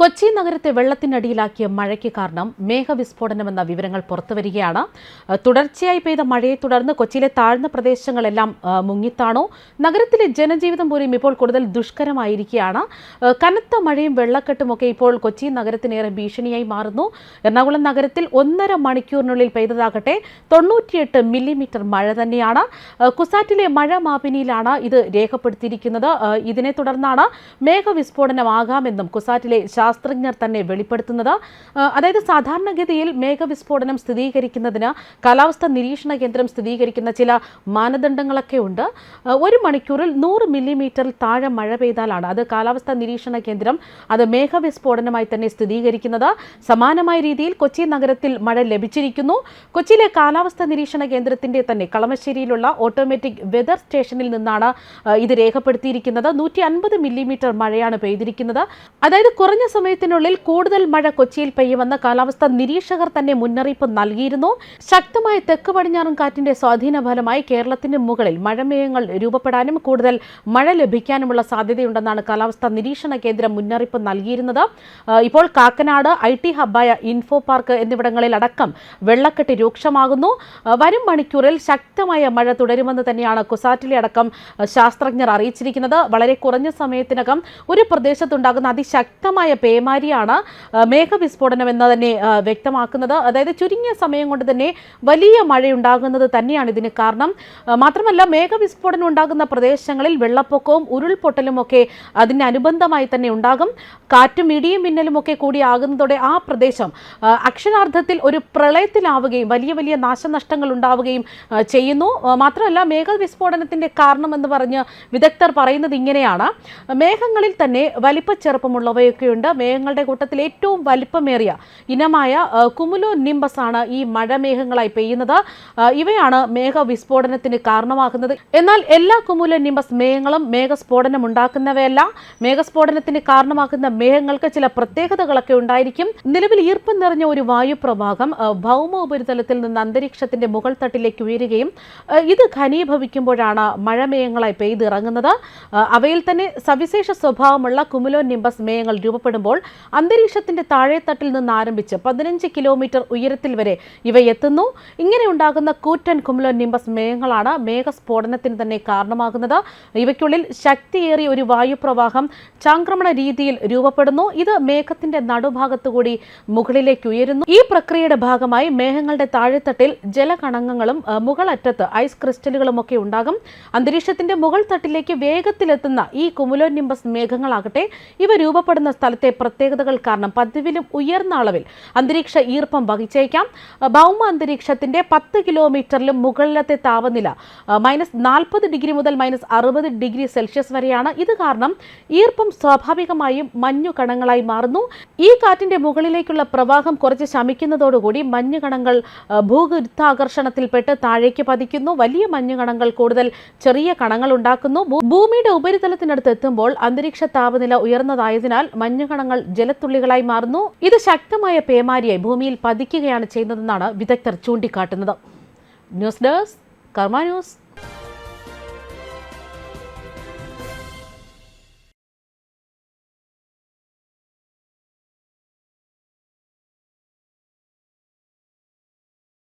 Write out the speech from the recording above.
കൊച്ചി നഗരത്തെ വെള്ളത്തിനടിയിലാക്കിയ മഴയ്ക്ക് കാരണം മേഘവിസ്ഫോടനമെന്ന വിവരങ്ങൾ പുറത്തുവരികയാണ്. തുടർച്ചയായി പെയ്ത മഴയെ തുടർന്ന് കൊച്ചിയിലെ താഴ്ന്ന പ്രദേശങ്ങളെല്ലാം മുങ്ങിത്താണോ. നഗരത്തിലെ ജനജീവിതം പോലും ഇപ്പോൾ കൂടുതൽ ദുഷ്കരമായിരിക്കുകയാണ്. കനത്ത മഴയും വെള്ളക്കെട്ടുമൊക്കെ ഇപ്പോൾ കൊച്ചി നഗരത്തിനേറെ ഭീഷണിയായി മാറുന്നു. എറണാകുളം നഗരത്തിൽ ഒന്നര മണിക്കൂറിനുള്ളിൽ പെയ്തതാകട്ടെ തൊണ്ണൂറ്റിയെട്ട് മില്ലിമീറ്റർ മഴ തന്നെയാണ്. കുസാറ്റിലെ മഴ മാപിനിയിലാണ് ഇത് രേഖപ്പെടുത്തിയിരിക്കുന്നത്. ഇതിനെ തുടർന്നാണ് മേഘവിസ്ഫോടനമാകാമെന്നും കുസാറ്റിലെ ശാസ്ത്രജ്ഞർ തന്നെ വെളിപ്പെടുത്തുന്നത്. അതായത് സാധാരണഗതിയിൽ മേഘവിസ്ഫോടനം സ്ഥിരീകരിക്കുന്നതിന് കാലാവസ്ഥാ നിരീക്ഷണ കേന്ദ്രം സ്ഥിരീകരിക്കുന്ന ചില മാനദണ്ഡങ്ങളൊക്കെ ഉണ്ട്. ഒരു മണിക്കൂറിൽ നൂറ് മില്ലിമീറ്ററിൽ താഴെ മഴ പെയ്താലാണ് അത് കാലാവസ്ഥാ നിരീക്ഷണ കേന്ദ്രം അത് മേഘവിസ്ഫോടനമായി തന്നെ സ്ഥിരീകരിക്കുന്നത്. സമാനമായ രീതിയിൽ കൊച്ചി നഗരത്തിൽ മഴ ലഭിച്ചിരിക്കുന്നു. കൊച്ചിയിലെ കാലാവസ്ഥാ നിരീക്ഷണ കേന്ദ്രത്തിന്റെ തന്നെ കളമശ്ശേരിയിലുള്ള ഓട്ടോമാറ്റിക് വെതർ സ്റ്റേഷനിൽ നിന്നാണ് ഇത് രേഖപ്പെടുത്തിയിരിക്കുന്നത്. നൂറ്റി അൻപത് മില്ലിമീറ്റർ മഴയാണ് പെയ്തിരിക്കുന്നത്. അതായത് കുറഞ്ഞ സമയത്തിനുള്ളിൽ കൂടുതൽ മഴ കൊച്ചിയിൽ പെയ്യുമെന്ന് കാലാവസ്ഥാ നിരീക്ഷകർ തന്നെ മുന്നറിയിപ്പ് നൽകിയിരുന്നു. ശക്തമായ തെക്ക് പടിഞ്ഞാറൻ കാറ്റിന്റെ സ്വാധീന ഫലമായി കേരളത്തിന് മുകളിൽ മഴമേയങ്ങൾ രൂപപ്പെടാനും കൂടുതൽ മഴ ലഭിക്കാനുമുള്ള സാധ്യതയുണ്ടെന്നാണ് കാലാവസ്ഥാ നിരീക്ഷണ കേന്ദ്രം മുന്നറിയിപ്പ് നൽകിയിരുന്നത്. ഇപ്പോൾ കാക്കനാട് ഐ ടി ഹബ്ബായ ഇൻഫോ പാർക്ക് എന്നിവിടങ്ങളിൽ അടക്കം വെള്ളക്കെട്ട് രൂക്ഷമാകുന്നു. വരും മണിക്കൂറിൽ ശക്തമായ മഴ തുടരുമെന്ന് തന്നെയാണ് കുസാറ്റിലെ അടക്കം ശാസ്ത്രജ്ഞർ അറിയിച്ചിരിക്കുന്നത്. വളരെ കുറഞ്ഞ സമയത്തിനകം ഒരു പ്രദേശത്തുണ്ടാകുന്ന അതിശക്തമായ പേമാരിയാണ് മേഘവിസ്ഫോടനം എന്ന് തന്നെ വ്യക്തമാക്കുന്നത്. അതായത് ചുരുങ്ങിയ സമയം കൊണ്ട് തന്നെ വലിയ മഴയുണ്ടാകുന്നത് തന്നെയാണ് ഇതിന് കാരണം. മാത്രമല്ല മേഘവിസ്ഫോടനം ഉണ്ടാകുന്ന പ്രദേശങ്ങളിൽ വെള്ളപ്പൊക്കവും ഉരുൾപൊട്ടലും ഒക്കെ അതിന് അനുബന്ധമായി തന്നെ ഉണ്ടാകും. കാറ്റും ഇടിയും മിന്നലും ഒക്കെ കൂടി ആകുന്നതോടെ ആ പ്രദേശം അക്ഷരാർത്ഥത്തിൽ ഒരു പ്രളയത്തിലാവുകയും വലിയ വലിയ നാശനഷ്ടങ്ങൾ ഉണ്ടാവുകയും ചെയ്യുന്നു. മാത്രമല്ല മേഘവിസ്ഫോടനത്തിന്റെ കാരണം എന്ന് പറഞ്ഞ് വിദഗ്ധർ പറയുന്നത് ഇങ്ങനെയാണ്. മേഘങ്ങളിൽ തന്നെ വലിപ്പച്ചെറുപ്പമുള്ളവയൊക്കെയുണ്ട്. മേഘങ്ങളുടെ കൂട്ടത്തിൽ ഏറ്റവും വലിപ്പമേറിയ ഇനമായ കുമുലോ നിംബസ് ആണ് ഈ മഴമേഘങ്ങളായി പെയ്യുന്നത്. ഇവയാണ് ഇവയാണ് മേഘവിസ്ഫോടനത്തിന് കാരണമാകുന്നത്. എന്നാൽ എല്ലാ കുമുലോ നിംബസ് മേഘങ്ങളും മേഘസ്ഫോടനം ഉണ്ടാക്കുന്നവയല്ല. മേഘസ്ഫോടനത്തിന് കാരണമാകുന്ന മേഘങ്ങൾക്ക് ചില പ്രത്യേകതകളൊക്കെ ഉണ്ടായിരിക്കും. നിലവിൽ ഈർപ്പം നിറഞ്ഞ ഒരു വായുപ്രവാഹം ഭൗമ ഉപരിതലത്തിൽ നിന്ന് അന്തരീക്ഷത്തിന്റെ മുകൾ തട്ടിലേക്ക് ഉയരുകയും ഇത് ഘനീഭവിക്കുമ്പോഴാണ് മഴമേഘങ്ങളായി പെയ്തിറങ്ങുന്നത്. അവയിൽ തന്നെ സവിശേഷ സ്വഭാവമുള്ള കുമുലോ നിംബസ് മേഘങ്ങൾ രൂപപ്പെടുമ്പോൾ അന്തരീക്ഷത്തിന്റെ താഴെത്തട്ടിൽ നിന്ന് ആരംഭിച്ച് പതിനഞ്ച് കിലോമീറ്റർ ഉയരത്തിൽ വരെ ഇവ എത്തുന്നു. ഇങ്ങനെ ഉണ്ടാകുന്ന കൂറ്റൻ കുമുലോ നിംബസ് മേഘങ്ങളാണ് മേഘസ്ഫോടനത്തിന് തന്നെ കാരണമാകുന്നത്. ഇവയ്ക്കുള്ളിൽ ശക്തിയേറിയ ഒരു വായുപ്രവാഹം ചാക്രമണ രീതിയിൽ രൂപപ്പെടുന്നു. ഇത് മേഘത്തിന്റെ നടുഭാഗത്തുകൂടി മുകളിലേക്ക് ഉയരുന്നു. ഈ പ്രക്രിയയുടെ ഭാഗമായി മേഘങ്ങളുടെ താഴെത്തട്ടിൽ ജലകണങ്ങളും മുകളറ്റത്ത് ഐസ് ക്രിസ്റ്റലുകളും ഒക്കെ ഉണ്ടാകും. അന്തരീക്ഷത്തിന്റെ മുകൾ തട്ടിലേക്ക് വേഗത്തിലെത്തുന്ന ഈ കുമുലോ നിംബസ് മേഘങ്ങളാകട്ടെ ഇവ രൂപപ്പെടുന്ന സ്ഥലത്തെ പ്രത്യേകതകൾ കാരണം പതിവിലും ഉയർന്ന അളവിൽ അന്തരീക്ഷ ഈർപ്പം വഹിച്ചേക്കാം. ഭൗമ അന്തരീക്ഷത്തിന്റെ പത്ത് കിലോമീറ്ററിലും മുകളിലത്തെ താപനില മൈനസ് നാൽപ്പത് ഡിഗ്രി മുതൽ മൈനസ് അറുപത് ഡിഗ്രി സെൽഷ്യസ് വരെയാണ്. ഇത് കാരണം ഈർപ്പം സ്വാഭാവികമായും മഞ്ഞു കണങ്ങളായി മാറുന്നു. ഈ കാറ്റിന്റെ മുകളിലേക്കുള്ള പ്രവാഹം കുറച്ച് ശമിക്കുന്നതോടുകൂടി മഞ്ഞു കണങ്ങൾ ഭൂഗുരുത്താകർഷണത്തിൽപ്പെട്ട് താഴേക്ക് പതിക്കുന്നു. വലിയ മഞ്ഞു കണങ്ങൾ കൂടുതൽ ചെറിയ കണങ്ങൾ ഉണ്ടാക്കുന്നു. ഭൂമിയുടെ ഉപരിതലത്തിനടുത്ത് എത്തുമ്പോൾ അന്തരീക്ഷ താപനില ഉയർന്നതായതിനാൽ മഞ്ഞുകണങ്ങൾ ജലത്തുള്ളികളായി മാറുന്നു. ഇത് ശക്തമായ പേമാരിയായി ഭൂമിയിൽ പതിക്കുകയാണ് ചെയ്യുന്നതെന്നാണ് വിദഗ്ധർ ചൂണ്ടിക്കാട്ടുന്നത്. News desk Karma news.